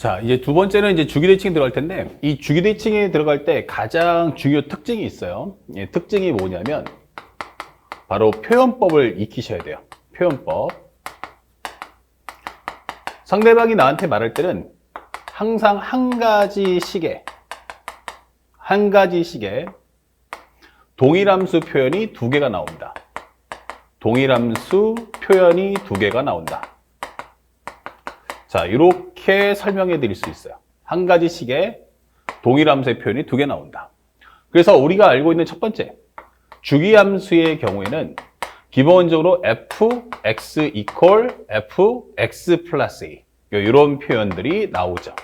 자, 이제 두 번째는 이제 주기대칭 들어갈 텐데, 이 주기대칭에 들어갈 때 가장 중요 특징이 있어요. 예, 특징이 뭐냐면, 바로 표현법을 익히셔야 돼요. 표현법. 상대방이 나한테 말할 때는 항상 한 가지 식의, 한 가지 식의 동일함수 표현이 두 개가 나옵니다. 동일함수 표현이 두 개가 나온다. 자, 이렇게 설명해 드릴 수 있어요. 한 가지 식의 동일함수의 표현이 두 개 나온다. 그래서 우리가 알고 있는 첫 번째, 주기함수의 경우에는 기본적으로 fx equal fx 플러스 a 이런 표현들이 나오죠.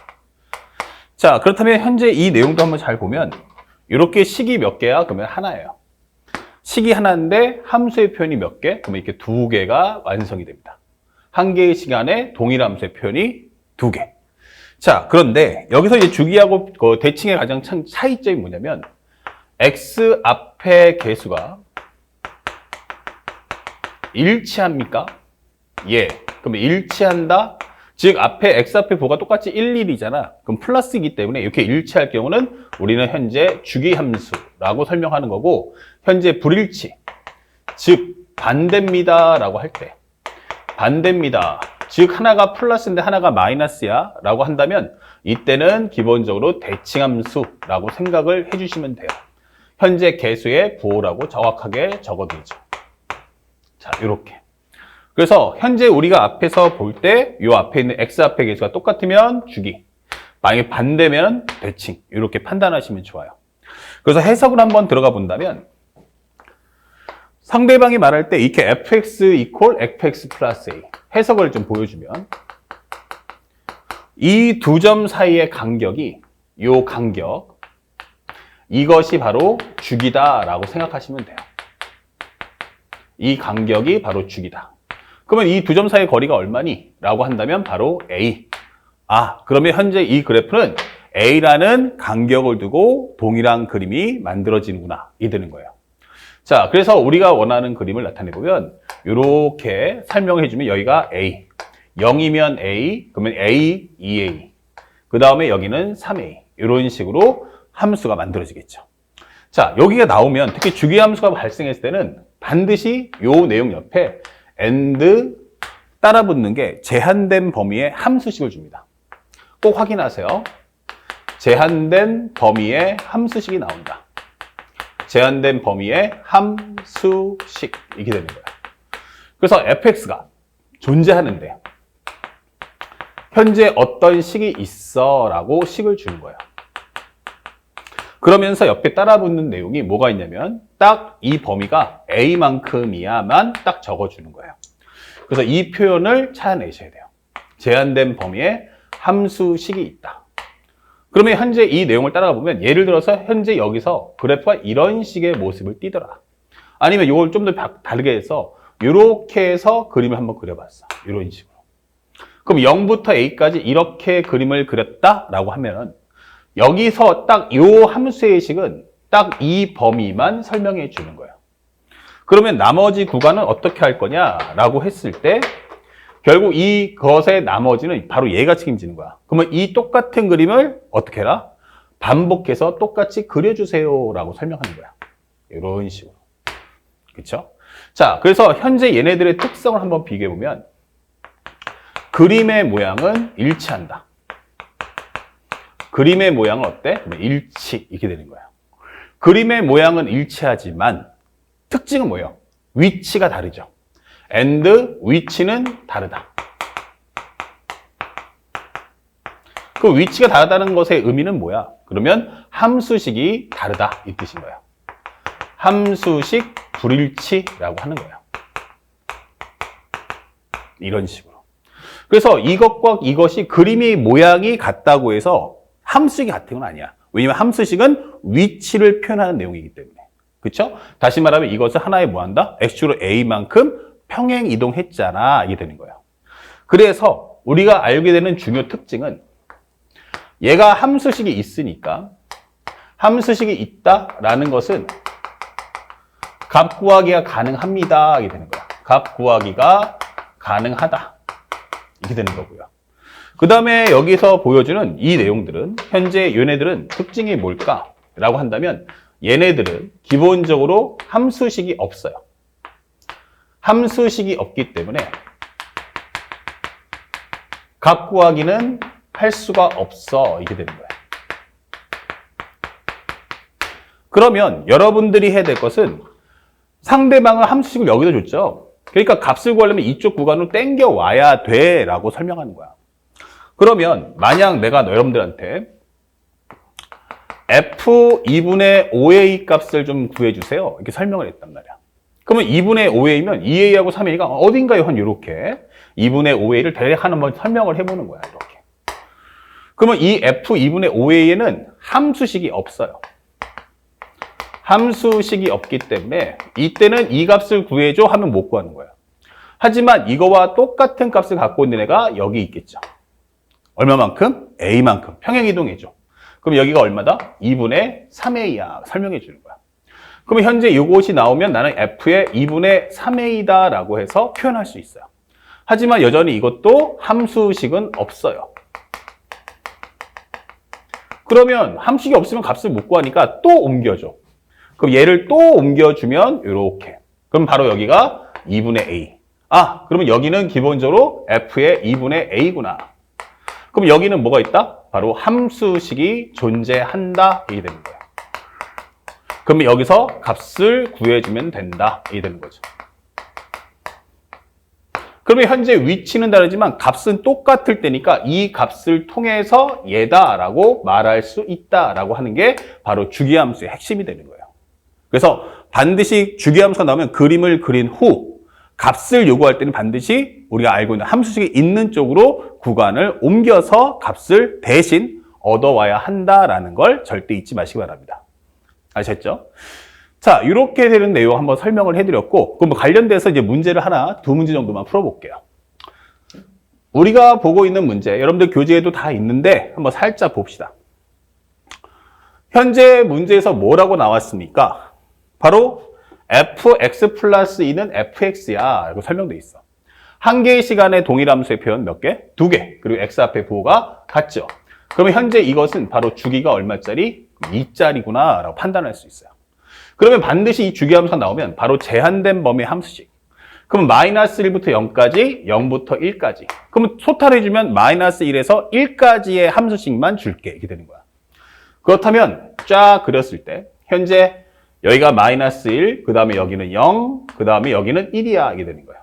자, 그렇다면 현재 이 내용도 한번 잘 보면 이렇게 식이 몇 개야? 그러면 하나예요. 식이 하나인데 함수의 표현이 몇 개? 그러면 이렇게 두 개가 완성이 됩니다. 한 개의 시간에 동일 함수의 표현이 두 개. 자, 그런데 여기서 이제 주기하고 그 대칭의 가장 차- 차이점이 뭐냐면 x 앞의 개수가 일치합니까? 예. 그러면 일치한다? 즉 앞에 x 앞에 보가 똑같이 1, 1이잖아. 그럼 플러스이기 때문에 이렇게 일치할 경우는 우리는 현재 주기 함수라고 설명하는 거고 현재 불일치 즉 반대입니다라고 할 때 반대입니다. 즉 하나가 플러스인데 하나가 마이너스야 라고 한다면 이때는 기본적으로 대칭함수라고 생각을 해주시면 돼요. 현재 개수의 부호라고 정확하게 적어두죠. 자, 이렇게. 그래서 현재 우리가 앞에서 볼 때 이 앞에 있는 x 앞의 개수가 똑같으면 주기, 만약에 반대면 대칭 이렇게 판단하시면 좋아요. 그래서 해석을 한번 들어가 본다면 상대방이 말할 때 이렇게 fx equal fx 플러스 a 해석을 좀 보여주면 이 두 점 사이의 간격이 요 간격 이것이 바로 주기다라고 생각하시면 돼요. 이 간격이 바로 주기다. 그러면 이 두 점 사이의 거리가 얼마니? 라고 한다면 바로 A. 아, 그러면 현재 이 그래프는 A라는 간격을 두고 동일한 그림이 만들어지는구나. 이 되는 거예요. 자, 그래서 우리가 원하는 그림을 나타내보면 이렇게 설명해 주면 여기가 A. 0이면 A, 그러면 A, 2A. 그 다음에 여기는 3A. 이런 식으로 함수가 만들어지겠죠. 자, 여기가 나오면 특히 주기 함수가 발생했을 때는 반드시 요 내용 옆에 and 따라 붙는 게 제한된 범위의 함수식을 줍니다. 꼭 확인하세요. 제한된 범위의 함수식이 나온다. 제한된 범위의 함수식 이렇게 되는 거예요. 그래서 fx가 존재하는데 현재 어떤 식이 있어 라고 식을 주는 거예요. 그러면서 옆에 따라 붙는 내용이 뭐가 있냐면 딱 이 범위가 a만큼이야만 딱 적어주는 거예요. 그래서 이 표현을 찾아내셔야 돼요. 제한된 범위에 함수식이 있다. 그러면 현재 이 내용을 따라가 보면 예를 들어서 현재 여기서 그래프가 이런 식의 모습을 띠더라. 아니면 이걸 좀 더 다르게 해서 이렇게 해서 그림을 한번 그려봤어. 이런 식으로. 그럼 0부터 a까지 이렇게 그림을 그렸다라고 하면 여기서 딱 이 함수의 식은 딱 이 범위만 설명해 주는 거예요. 그러면 나머지 구간은 어떻게 할 거냐라고 했을 때 결국 이것의 나머지는 바로 얘가 책임지는 거야. 그러면 이 똑같은 그림을 어떻게 해라? 반복해서 똑같이 그려주세요라고 설명하는 거야. 이런 식으로. 그쵸? 자, 그래서 현재 얘네들의 특성을 한번 비교해 보면 그림의 모양은 일치한다. 그림의 모양은 어때? 일치 이렇게 되는 거야. 그림의 모양은 일치하지만 특징은 뭐예요? 위치가 다르죠. And 위치는 다르다. 그 위치가 다르다는 것의 의미는 뭐야? 그러면 함수식이 다르다 이 뜻인 거예요. 함수식 불일치라고 하는 거예요. 이런 식으로. 그래서 이것과 이것이 그림의 모양이 같다고 해서 함수식이 같은 건 아니야. 왜냐면 함수식은 위치를 표현하는 내용이기 때문에. 그쵸? 다시 말하면 이것은 하나의 뭐 한다? x축으로 a만큼 평행 이동했잖아. 이게 되는 거예요. 그래서 우리가 알게 되는 중요 특징은 얘가 함수식이 있으니까 함수식이 있다라는 것은 값 구하기가 가능합니다. 이게 되는 거야. 값 구하기가 가능하다. 이렇게 되는 거고요. 그 다음에 여기서 보여주는 이 내용들은 현재 얘네들은 특징이 뭘까? 라고 한다면 얘네들은 기본적으로 함수식이 없어요. 함수식이 없기 때문에 값 구하기는 할 수가 없어. 이게 되는 거예요. 그러면 여러분들이 해야 될 것은 상대방은 함수식을 여기다 줬죠. 그러니까 값을 구하려면 이쪽 구간으로 땡겨 와야 돼 라고 설명하는 거야. 그러면 만약 내가 여러분들한테 f 2분의 5a 값을 좀 구해주세요. 이렇게 설명을 했단 말이야. 그러면 2분의 5a면 2a하고 3a가 어딘가요? 한 이렇게 2분의 5a를 대략 한번 설명을 해보는 거야. 이렇게. 그러면 이 f 2분의 5a에는 함수식이 없어요. 함수식이 없기 때문에 이때는 이 값을 구해줘 하면 못 구하는 거야. 하지만 이거와 똑같은 값을 갖고 있는 애가 여기 있겠죠. 얼마만큼? a만큼. 평행이동해줘. 그럼 여기가 얼마다? 2분의 3a야. 설명해 주는 거야. 그럼 현재 이것이 나오면 나는 f의 2분의 3a다 라고 해서 표현할 수 있어요. 하지만 여전히 이것도 함수식은 없어요. 그러면 함수식이 없으면 값을 못 구하니까 또 옮겨줘. 그럼 얘를 또 옮겨주면 이렇게. 그럼 바로 여기가 2분의 a. 아, 그러면 여기는 기본적으로 f의 2분의 a구나. 그럼 여기는 뭐가 있다? 바로 함수식이 존재한다. 이게 거예요. 그러면 여기서 값을 구해주면 된다. 이게 되는 거죠. 그러면 현재 위치는 다르지만 값은 똑같을 때니까 이 값을 통해서 얘다라고 말할 수 있다라고 하는 게 바로 주기함수의 핵심이 되는 거예요. 그래서 반드시 주기함수가 나오면 그림을 그린 후 값을 요구할 때는 반드시 우리가 알고 있는 함수식이 있는 쪽으로 구간을 옮겨서 값을 대신 얻어와야 한다라는 걸 절대 잊지 마시기 바랍니다. 아셨죠? 자, 이렇게 되는 내용 한번 설명을 해드렸고, 그럼 뭐 관련돼서 이제 문제를 하나, 두 문제 정도만 풀어볼게요. 우리가 보고 있는 문제, 여러분들 교재에도 다 있는데 한번 살짝 봅시다. 현재 문제에서 뭐라고 나왔습니까? 바로 fx 플러스 2는 fx야. 라고 설명돼 있어. 한 개의 시간에 동일 함수의 표현 몇 개? 두 개. 그리고 x 앞에 부호가 같죠. 그러면 현재 이것은 바로 주기가 얼마짜리? 2짜리구나 라고 판단할 수 있어요. 그러면 반드시 이 주기 함수가 나오면 바로 제한된 범위의 함수식. 그러면 마이너스 1부터 0까지, 0부터 1까지. 그러면 소탈해주면 마이너스 1에서 1까지의 함수식만 줄게. 이렇게 되는 거야. 그렇다면 쫙 그렸을 때 현재 여기가 마이너스 1, 그 다음에 여기는 0, 그 다음에 여기는 1이야. 이게 되는 거야.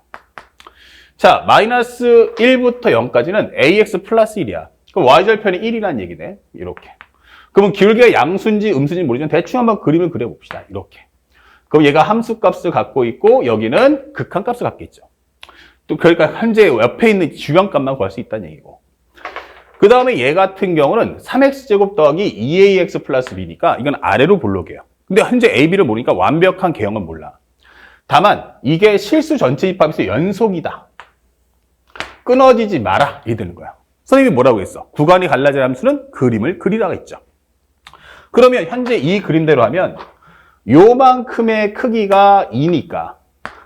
자, 마이너스 1부터 0까지는 ax 플러스 1이야. 그럼 y절편이 1이라는 얘기네. 이렇게. 그러면 기울기가 양수인지 음수인지 모르지만 대충 한번 그림을 그려봅시다. 이렇게. 그럼 얘가 함수값을 갖고 있고 여기는 극한값을 갖고 있죠. 또 그러니까 현재 옆에 있는 주변값만 구할 수 있다는 얘기고. 그 다음에 얘 같은 경우는 3x제곱 더하기 2ax 플러스 b니까 이건 아래로 볼록이에요. 근데 현재 a, b를 모르니까 완벽한 개형은 몰라. 다만 이게 실수 전체 집합에서 연속이다. 끊어지지 마라. 이 되는 거야. 선생님이 뭐라고 했어? 구간이 갈라질 함수는 그림을 그리라고 했죠. 그러면 현재 이 그림대로 하면 요만큼의 크기가 2니까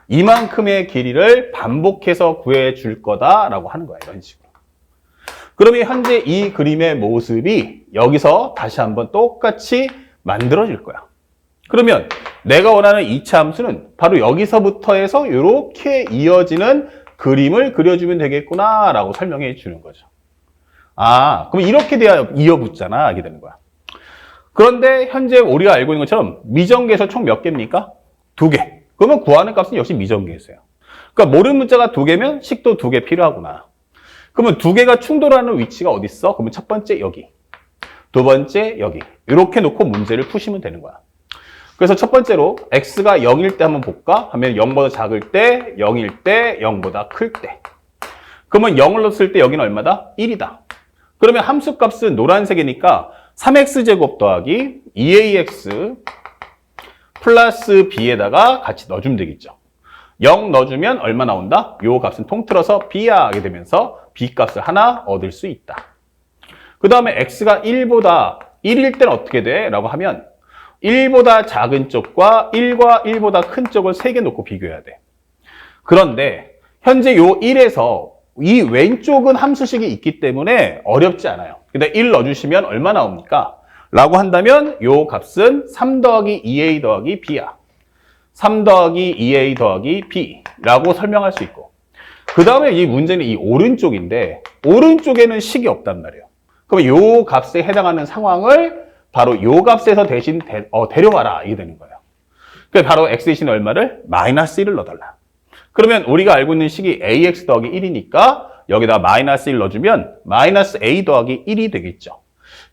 이만큼의 길이를 반복해서 구해줄 거다라고 하는 거야. 이런 식으로. 그러면 현재 이 그림의 모습이 여기서 다시 한번 똑같이 만들어질 거야. 그러면 내가 원하는 2차 함수는 바로 여기서부터 해서 이렇게 이어지는 그림을 그려주면 되겠구나 라고 설명해 주는 거죠. 아, 그럼 이렇게 돼야 이어붙잖아. 하게 되는 거야. 그런데 현재 우리가 알고 있는 것처럼 미정계에서 총 몇 개입니까? 두 개. 그러면 구하는 값은 역시 미정계에서요. 그러니까 모르는 문자가 두 개면 식도 두 개 필요하구나. 그러면 두 개가 충돌하는 위치가 어디 있어? 그러면 첫 번째 여기. 두 번째 여기. 이렇게 놓고 문제를 푸시면 되는 거야. 그래서 첫 번째로 x가 0일 때 한번 볼까? 하면 0보다 작을 때, 0일 때, 0보다 클 때. 그러면 0을 넣었을 때 여기는 얼마다? 1이다. 그러면 함수 값은 노란색이니까 3x제곱 더하기 2ax 플러스 b에다가 같이 넣어주면 되겠죠. 0 넣어주면 얼마 나온다? 요 값은 통틀어서 b야 하게 되면서 b 값을 하나 얻을 수 있다. 그 다음에 x가 1보다 1일 때는 어떻게 돼? 라고 하면 1보다 작은 쪽과 1과 1보다 큰 쪽을 3개 놓고 비교해야 돼. 그런데 현재 요 1에서 이 왼쪽은 함수식이 있기 때문에 어렵지 않아요. 근데 1 넣어주시면 얼마 나옵니까? 라고 한다면 요 값은 3 더하기 2a 더하기 b야. 3 더하기 2a 더하기 b라고 설명할 수 있고 그 다음에 이 문제는 이 오른쪽인데 오른쪽에는 식이 없단 말이에요. 그럼 요 값에 해당하는 상황을 바로 요 값에서 대신 대, 어, 데려와라 이게 되는 거예요. 그 바로 x 대신 얼마를? 마이너스 1을 넣어달라. 그러면 우리가 알고 있는 식이 ax 더하기 1이니까 여기다 마이너스 1 넣어주면 마이너스 a 더하기 1이 되겠죠.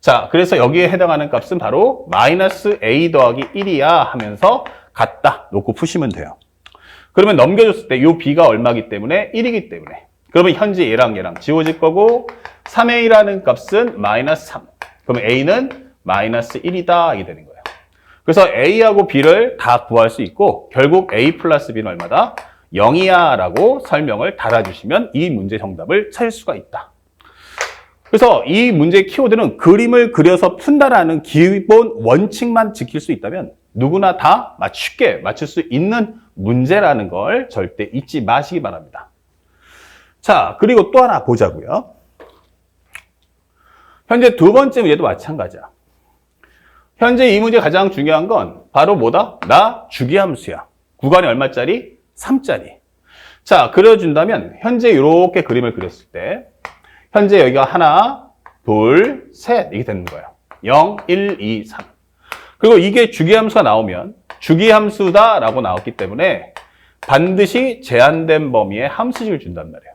자, 그래서 여기에 해당하는 값은 바로 마이너스 a 더하기 1이야 하면서 같다 놓고 푸시면 돼요. 그러면 넘겨줬을 때 이 b가 얼마기 때문에 1이기 때문에 그러면 현재 얘랑 얘랑 지워질 거고 3a라는 값은 마이너스 3 그러면 a는 마이너스 1이다 이게 되는 거예요. 그래서 a하고 b를 다 구할 수 있고 결국 a 플러스 b는 얼마다? 0이야 라고 설명을 달아주시면 이 문제 정답을 찾을 수가 있다. 그래서 이 문제의 키워드는 그림을 그려서 푼다라는 기본 원칙만 지킬 수 있다면 누구나 다 쉽게 맞출 수 있는 문제라는 걸 절대 잊지 마시기 바랍니다. 자, 그리고 또 하나 보자고요. 현재 두 번째 문제도 마찬가지야. 현재 이 문제 가장 중요한 건 바로 뭐다? 나 주기함수야. 구간이 얼마짜리? 3짜리. 자, 그려준다면 현재 이렇게 그림을 그렸을 때 현재 여기가 하나, 둘, 셋 이게 되는 거예요. 0, 1, 2, 3. 그리고 이게 주기함수가 나오면 주기함수다라고 나왔기 때문에 반드시 제한된 범위의 함수식을 준단 말이에요.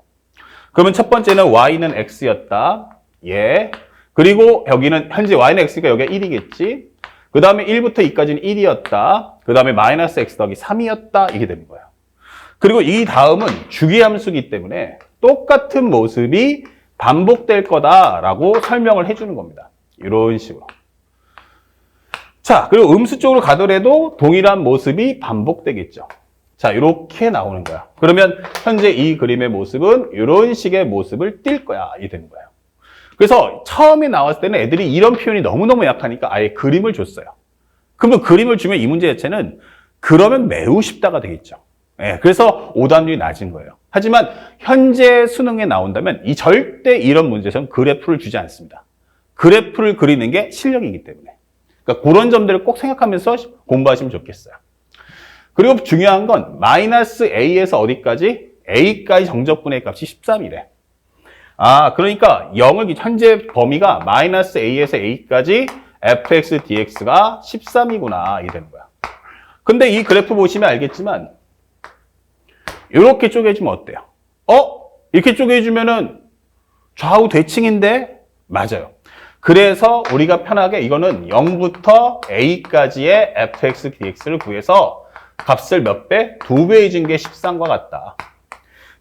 그러면 첫 번째는 y는 x였다. 예. 그리고 여기는 현재 y는 x가 여기가 1이겠지. 그 다음에 1부터 2까지는 1이었다. 그 다음에 마이너스 x 더하기 3이었다. 이게 되는 거예요. 그리고 이 다음은 주기함수기 때문에 똑같은 모습이 반복될 거다라고 설명을 해주는 겁니다. 이런 식으로. 자, 그리고 음수 쪽으로 가더라도 동일한 모습이 반복되겠죠. 자, 이렇게 나오는 거야. 그러면 현재 이 그림의 모습은 이런 식의 모습을 띌 거야. 이 되는 거예요. 그래서 처음에 나왔을 때는 애들이 이런 표현이 너무너무 약하니까 아예 그림을 줬어요. 그러면 그림을 주면 이 문제 자체는 그러면 매우 쉽다가 되겠죠. 예, 그래서 오답률이 낮은 거예요. 하지만 현재 수능에 나온다면 이 절대 이런 문제에서는 그래프를 주지 않습니다. 그래프를 그리는 게 실력이기 때문에. 그러니까 그런 점들을 꼭 생각하면서 공부하시면 좋겠어요. 그리고 중요한 건 마이너스 a에서 어디까지? a까지 정적분의 값이 13이래. 아, 그러니까 0을 현재 범위가 마이너스 a에서 a까지 fx dx가 13이구나. 이 되는 거야. 근데 이 그래프 보시면 알겠지만 이렇게 쪼개주면 어때요? 어? 이렇게 쪼개주면은 좌우 대칭인데 맞아요. 그래서 우리가 편하게 이거는 0부터 a까지의 fx dx를 구해서 값을 몇 배? 두 배에 준게 13과 같다.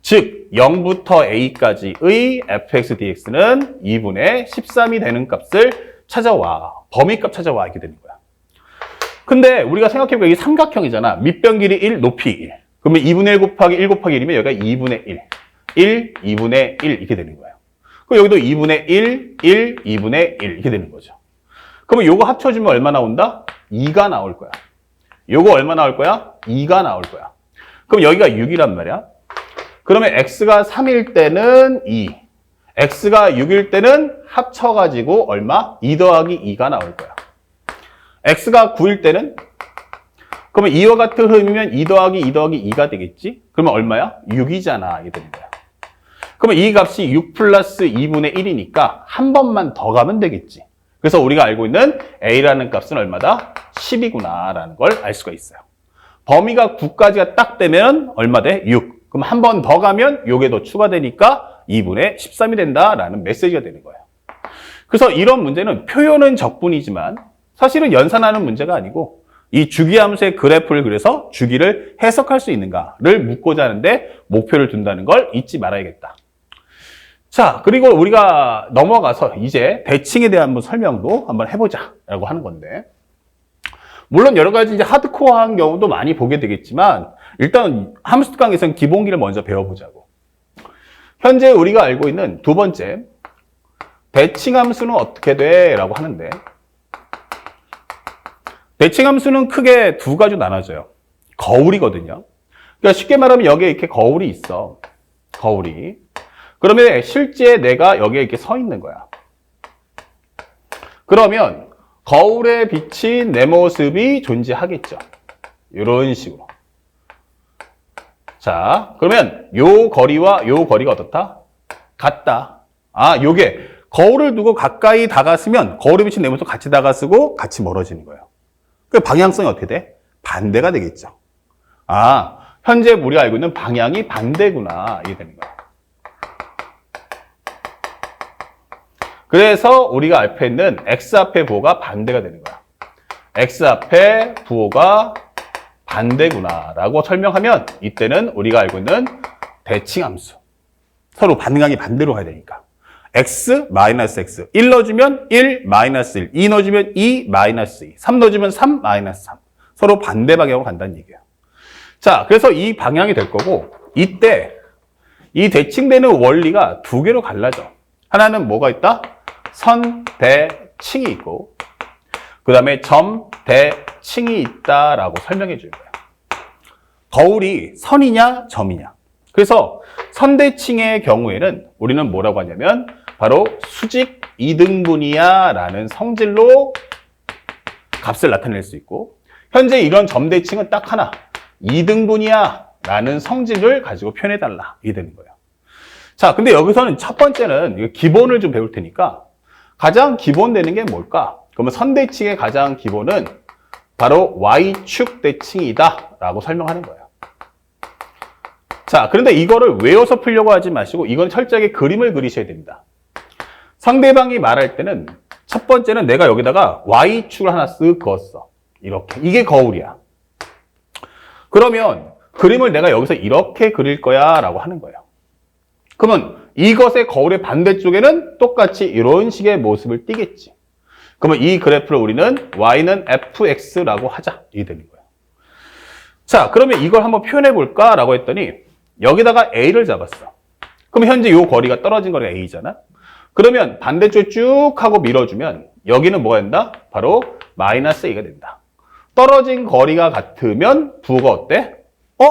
즉 0부터 a까지의 fx dx는 2분의 13이 되는 값을 찾아와. 범위값 찾아와 이렇게 되는 거야. 근데 우리가 생각해보면 이게 삼각형이잖아. 밑변 길이 1, 높이 1. 그러면 2분의 1 곱하기 1 곱하기 1이면 여기가 2분의 1. 1, 2분의 1 이렇게 되는 거예요. 그럼 여기도 2분의 1, 1, 2분의 1 이렇게 되는 거죠. 그러면 요거 합쳐주면 얼마 나온다? 2가 나올 거야. 요거 얼마 나올 거야? 2가 나올 거야. 그럼 여기가 6이란 말이야. 그러면 x가 3일 때는 2, x가 6일 때는 합쳐가지고 얼마? 2 더하기 2가 나올 거야. x가 9일 때는 그러면 이와 같은 흐름이면 2 더하기 2 더하기 2가 되겠지? 그러면 얼마야? 6이잖아. 이게 되는 거야. 그러면 이 값이 6 플러스 2분의 1이니까 한 번만 더 가면 되겠지. 그래서 우리가 알고 있는 a라는 값은 얼마다? 10이구나 라는 걸 알 수가 있어요. 범위가 9까지가 딱 되면 얼마 돼? 6. 그럼 한 번 더 가면 요게 더 추가되니까 2분의 13이 된다라는 메시지가 되는 거예요. 그래서 이런 문제는 표현은 적분이지만 사실은 연산하는 문제가 아니고 이 주기함수의 그래프를 그려서 주기를 해석할 수 있는가를 묻고자 하는데 목표를 둔다는 걸 잊지 말아야겠다. 자, 그리고 우리가 넘어가서 이제 대칭에 대한 한번 설명도 한번 해보자 라고 하는 건데, 물론 여러 가지 이제 하드코어한 경우도 많이 보게 되겠지만, 일단 함수 강에서는 기본기를 먼저 배워보자고. 현재 우리가 알고 있는 두 번째, 대칭 함수는 어떻게 돼? 라고 하는데, 대칭 함수는 크게 두 가지로 나눠져요. 거울이거든요. 그러니까 쉽게 말하면 여기에 이렇게 거울이 있어. 거울이. 그러면 실제 내가 여기에 이렇게 서 있는 거야. 그러면 거울에 비친 내 모습이 존재하겠죠. 이런 식으로. 자, 그러면 요 거리와 요 거리가 어떻다? 같다. 아, 요게 거울을 두고 가까이 다가서면 거울에 비친 내 모습 같이 다가서고 같이 멀어지는 거예요. 그 방향성이 어떻게 돼? 반대가 되겠죠. 아, 현재 우리가 알고 있는 방향이 반대구나. 이게 되는 거야. 그래서 우리가 앞에 있는 x 앞에 부호가 반대가 되는 거야. x 앞에 부호가 반대구나 라고 설명하면 이때는 우리가 알고 있는 대칭함수. 서로 반응하기 반대로 가야 되니까. X 마이너스 x 1 넣어주면 1 마이너스 1 2 넣어주면 2 마이너스 2 3 넣어주면 3 마이너스 3 서로 반대 방향으로 간다는 얘기예요. 자 그래서 이 방향이 될 거고 이때 이 대칭되는 원리가 두 개로 갈라져. 하나는 뭐가 있다? 선, 대, 칭이 있고 그 다음에 점, 대, 칭이 있다라고 설명해 줄 거야. 거울이 선이냐 점이냐. 그래서 선대칭의 경우에는 우리는 뭐라고 하냐면 바로 수직 이등분이야 라는 성질로 값을 나타낼 수 있고 현재 이런 점대칭은 딱 하나 이등분이야 라는 성질을 가지고 표현해 달라 이게 되는 거예요. 자, 근데 여기서는 첫 번째는 기본을 좀 배울 테니까 가장 기본 되는 게 뭘까? 그러면 선대칭의 가장 기본은 바로 y축 대칭이다 라고 설명하는 거예요. 자, 그런데 이거를 외워서 풀려고 하지 마시고 이건 철저하게 그림을 그리셔야 됩니다. 상대방이 말할 때는 첫 번째는 내가 여기다가 y축을 하나 쓱 그었어. 이렇게. 이게 거울이야. 그러면 그림을 내가 여기서 이렇게 그릴 거야 라고 하는 거예요. 그러면 이것의 거울의 반대쪽에는 똑같이 이런 식의 모습을 띠겠지. 그러면 이 그래프를 우리는 y는 fx라고 하자. 이게 되는 거예요. 자, 그러면 이걸 한번 표현해 볼까? 라고 했더니 여기다가 a를 잡았어. 그럼 현재 이 거리가 떨어진 거리가 a잖아. 그러면 반대쪽 쭉 하고 밀어주면 여기는 뭐가 된다? 바로 마이너스 a가 된다. 떨어진 거리가 같으면 부호가 어때? 어?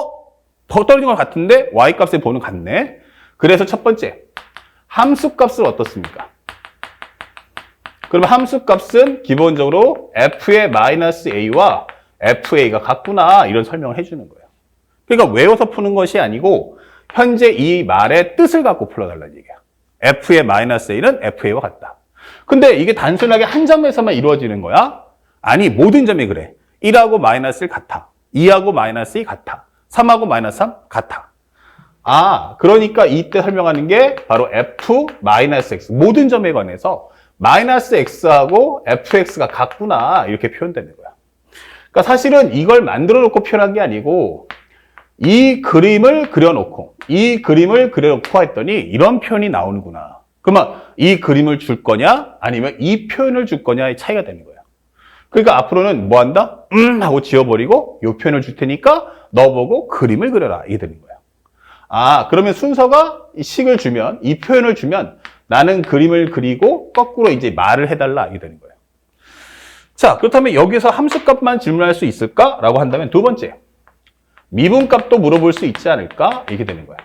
더 떨어진 것 같은데 y 값의 부호는 같네. 그래서 첫 번째 함수 값은 어떻습니까? 그러면 함수 값은 기본적으로 f의 마이너스 a와 fa가 같구나 이런 설명을 해주는 거예요. 그러니까 외워서 푸는 것이 아니고 현재 이 말의 뜻을 갖고 풀어달라는 얘기야. F의 마이너스 a는 fa와 같다. 근데 이게 단순하게 한 점에서만 이루어지는 거야? 아니 모든 점이 그래. 1하고 마이너스 1 같아. 2하고 마이너스 2 같아. 3하고 마이너스 3 같아. 아, 그러니까 이때 설명하는 게 바로 f 마이너스 x 모든 점에 관해서 마이너스 x하고 fx가 같구나 이렇게 표현되는 거야. 그러니까 사실은 이걸 만들어 놓고 표현한 게 아니고 이 그림을 그려놓고 이 그림을 그려놓고 했더니 이런 표현이 나오는구나. 그러면 이 그림을 줄 거냐 아니면 이 표현을 줄 거냐의 차이가 되는 거야. 그러니까 앞으로는 뭐 한다? 음 하고 지워버리고 이 표현을 줄 테니까 넣어보고 그림을 그려라 이게 되는 거야. 아 그러면 순서가 이 식을 주면 이 표현을 주면 나는 그림을 그리고 거꾸로 이제 말을 해달라 이게 되는 거예요. 자 그렇다면 여기서 함수값만 질문할 수 있을까? 라고 한다면 두 번째 미분값도 물어볼 수 있지 않을까? 이렇게 되는 거야.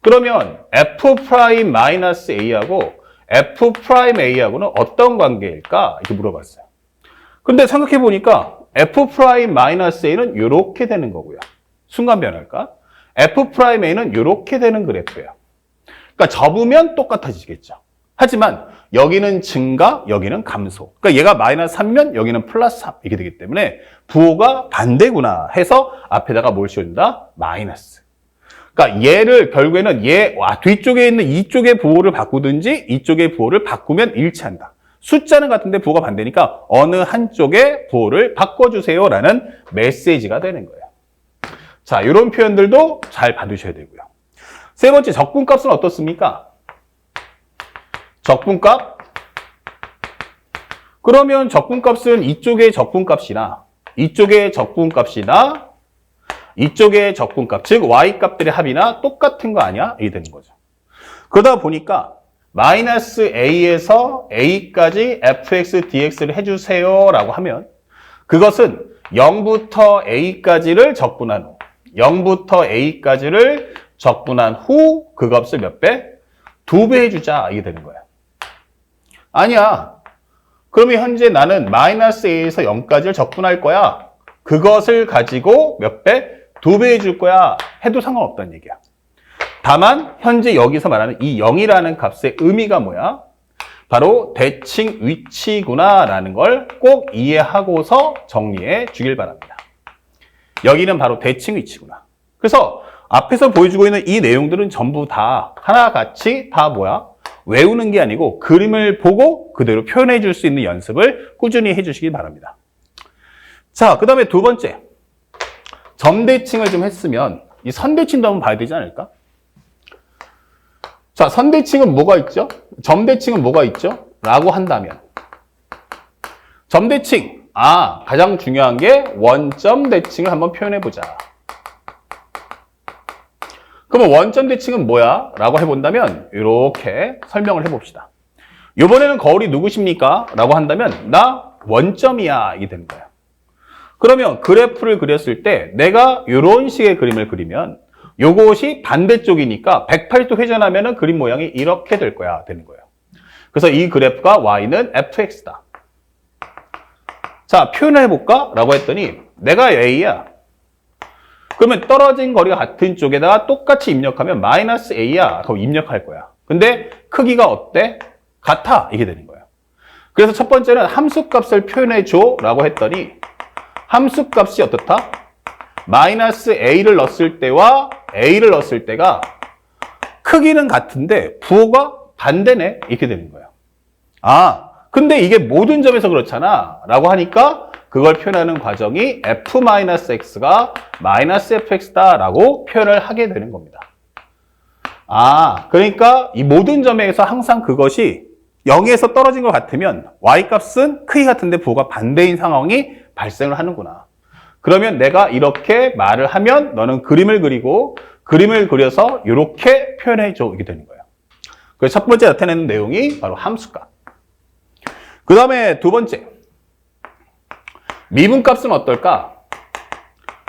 그러면 f 프라임 마이너스 a하고 f 프라임 a하고는 어떤 관계일까? 이렇게 물어봤어요. 근데 생각해 보니까 f 프라임 마이너스 a는 이렇게 되는 거고요. 순간 변할까? f 프라임 a는 이렇게 되는 그래프예요. 그러니까 접으면 똑같아지겠죠. 하지만 여기는 증가, 여기는 감소. 그러니까 얘가 마이너스 3면 여기는 플러스 3 이렇게 되기 때문에 부호가 반대구나 해서 앞에다가 뭘 씌워준다? 마이너스. 그러니까 얘를 결국에는 얘 와, 뒤쪽에 있는 이쪽의 부호를 바꾸든지 이쪽의 부호를 바꾸면 일치한다. 숫자는 같은데 부호가 반대니까 어느 한쪽의 부호를 바꿔주세요라는 메시지가 되는 거예요. 자, 이런 표현들도 잘 받으셔야 되고요. 세 번째 적분값은 어떻습니까? 적분값? 그러면 적분값은 이쪽의 적분값이나 이쪽의 적분값이나 이쪽의 적분값, 즉 y값들의 합이나 똑같은 거 아니야? 이게 되는 거죠. 그러다 보니까 마이너스 a에서 a까지 fx dx를 해주세요 라고 하면 그것은 0부터 a까지를 적분한 후 0부터 a까지를 적분한 후 그 값을 몇 배? 두 배 해주자 이게 되는 거예요. 아니야. 그러면 현재 나는 마이너스 a에서 0까지를 적분할 거야. 그것을 가지고 몇 배? 두 배 해줄 거야. 해도 상관없다는 얘기야. 다만 현재 여기서 말하는 이 0이라는 값의 의미가 뭐야? 바로 대칭 위치구나라는 걸 꼭 이해하고서 정리해 주길 바랍니다. 여기는 바로 대칭 위치구나. 그래서 앞에서 보여주고 있는 이 내용들은 전부 다 하나같이 다 뭐야? 외우는 게 아니고 그림을 보고 그대로 표현해 줄 수 있는 연습을 꾸준히 해 주시기 바랍니다. 자, 그 다음에 두 번째. 점대칭을 좀 했으면 이 선대칭도 한번 봐야 되지 않을까? 자, 선대칭은 뭐가 있죠? 점대칭은 뭐가 있죠? 라고 한다면. 점대칭. 아, 가장 중요한 게 원점 대칭을 한번 표현해 보자. 그러면 원점 대칭은 뭐야? 라고 해본다면 이렇게 설명을 해봅시다. 이번에는 거울이 누구십니까? 라고 한다면 나 원점이야 이게 되는 거예요. 그러면 그래프를 그렸을 때 내가 이런 식의 그림을 그리면 요것이 반대쪽이니까 180도 회전하면 그림 모양이 이렇게 될 거야 되는 거예요. 그래서 이 그래프가 y는 fx다. 자 표현을 해볼까? 라고 했더니 내가 a야. 그러면 떨어진 거리가 같은 쪽에다가 똑같이 입력하면 마이너스 a야. 그럼 입력할 거야. 근데 크기가 어때? 같아. 이게 되는 거예요. 그래서 첫 번째는 함수값을 표현해줘 라고 했더니 함수값이 어떻다? 마이너스 a를 넣었을 때와 a를 넣었을 때가 크기는 같은데 부호가 반대네. 이렇게 되는 거예요. 아, 근데 이게 모든 점에서 그렇잖아. 라고 하니까 그걸 표현하는 과정이 f-x가 마이너스 fx다라고 표현을 하게 되는 겁니다. 아, 그러니까 이 모든 점에서 항상 그것이 0에서 떨어진 것 같으면 y값은 크기 같은데 부호가 반대인 상황이 발생을 하는구나. 그러면 내가 이렇게 말을 하면 너는 그림을 그리고 그림을 그려서 이렇게 표현해 줘 이게 되는 거예요. 그래서 첫 번째 나타내는 내용이 바로 함수값. 그 다음에 두 번째. 미분값은 어떨까?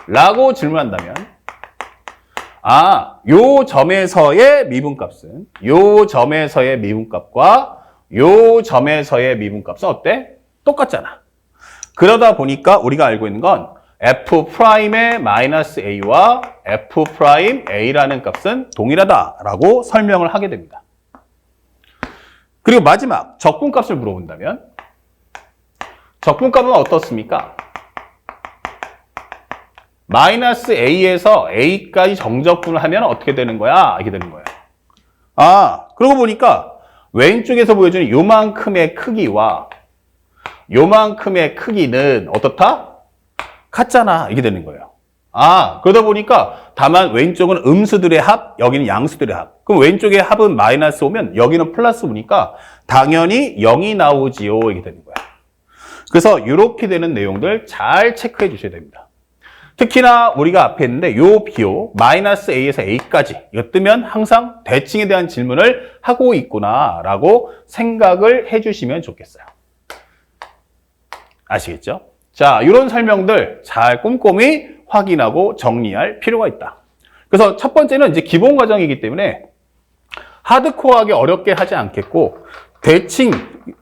라고 질문한다면 아, 요 점에서의 미분값은 요 점에서의 미분값과 요 점에서의 미분값은 어때? 똑같잖아. 그러다 보니까 우리가 알고 있는 건 f'의 마이너스 a와 f'a라는 값은 동일하다라고 설명을 하게 됩니다. 그리고 마지막 적분값을 물어본다면 적분값은 어떻습니까? 마이너스 a에서 a까지 정적분을 하면 어떻게 되는 거야? 이렇게 되는 거예요. 아, 그러고 보니까 왼쪽에서 보여주는 요만큼의 크기와 요만큼의 크기는 어떻다? 같잖아. 이게 되는 거예요. 아, 그러다 보니까 다만 왼쪽은 음수들의 합, 여기는 양수들의 합. 그럼 왼쪽의 합은 마이너스 오면 여기는 플러스 오니까 당연히 0이 나오지요. 이게 되는 거야. 그래서 이렇게 되는 내용들 잘 체크해 주셔야 됩니다. 특히나 우리가 앞에 했는데 요 비호 마이너스 a에서 a까지 이거 뜨면 항상 대칭에 대한 질문을 하고 있구나라고 생각을 해주시면 좋겠어요. 아시겠죠? 자, 이런 설명들 잘 꼼꼼히 확인하고 정리할 필요가 있다. 그래서 첫 번째는 이제 기본 과정이기 때문에 하드코어하게 어렵게 하지 않겠고 대칭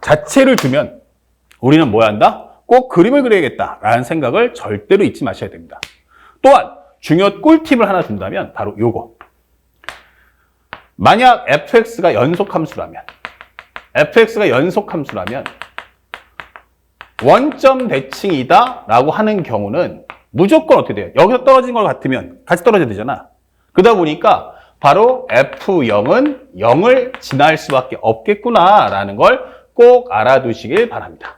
자체를 주면 우리는 뭐 한다? 꼭 그림을 그려야겠다라는 생각을 절대로 잊지 마셔야 됩니다. 또한 중요 꿀팁을 하나 준다면 바로 요거. 만약 fx가 연속 함수라면 fx가 연속 함수라면 원점 대칭이다 라고 하는 경우는 무조건 어떻게 돼요? 여기서 떨어진 걸 같으면 같이 떨어져야 되잖아. 그러다 보니까 바로 F0은 0을 지날 수밖에 없겠구나라는 걸 꼭 알아두시길 바랍니다.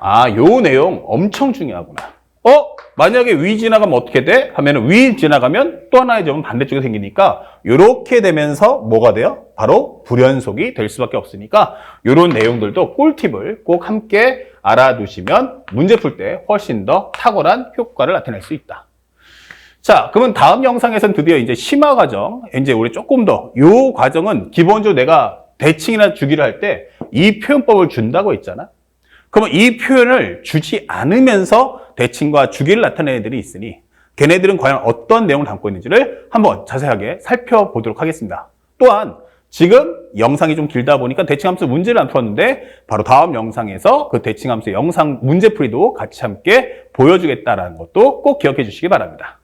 아, 요 내용 엄청 중요하구나. 어? 만약에 위 지나가면 어떻게 돼? 하면 위 지나가면 또 하나의 점은 반대쪽에 생기니까 이렇게 되면서 뭐가 돼요? 바로 불연속이 될 수밖에 없으니까 이런 내용들도 꿀팁을 꼭 함께 알아두시면 문제 풀 때 훨씬 더 탁월한 효과를 나타낼 수 있다. 자, 그러면 다음 영상에서는 드디어 이제 심화 과정, 이제 우리 조금 더, 요 과정은 기본적으로 내가 대칭이나 주기를 할 때 이 표현법을 준다고 했잖아. 그러면 이 표현을 주지 않으면서 대칭과 주기를 나타내는 애들이 있으니 걔네들은 과연 어떤 내용을 담고 있는지를 한번 자세하게 살펴보도록 하겠습니다. 또한 지금 영상이 좀 길다 보니까 대칭함수 문제를 안 풀었는데 바로 다음 영상에서 그 대칭함수 영상 문제풀이도 같이 함께 보여주겠다라는 것도 꼭 기억해 주시기 바랍니다.